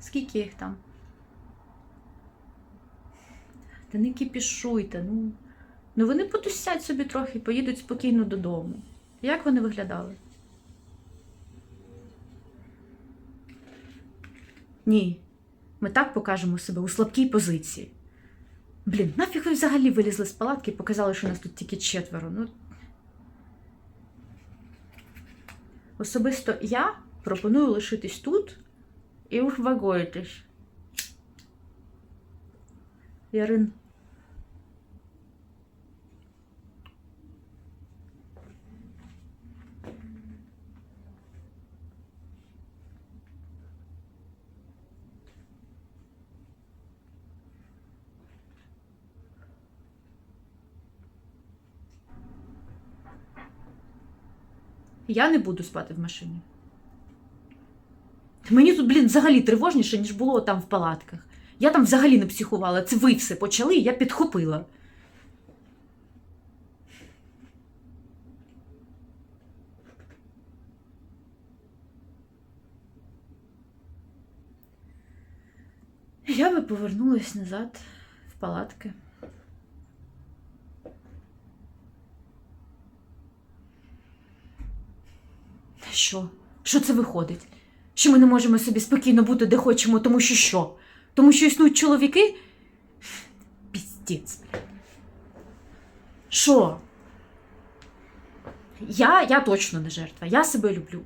Скільки їх там? Та не кіпішуйте, ну. Ну вони потусять собі трохи, і поїдуть спокійно додому. Як вони виглядали? Ні. Ми так покажемо себе у слабкій позиції. Блін, нафіг ви взагалі вилізли з палатки і показали, що нас тут тільки четверо. Ну. Особисто я пропоную лишитись тут і увагоїтись. Ярин. Я не буду спати в машині. Мені тут, блін, взагалі тривожніше, ніж було там в палатках. Я там взагалі не психувала. Це ви все почали, я підхопила. Я би повернулась назад в палатки. Що? Що це виходить? Що ми не можемо собі спокійно бути де хочемо, тому що що? Тому що існують чоловіки? Піздець. Що? Я, я точно не жертва. Я себе люблю.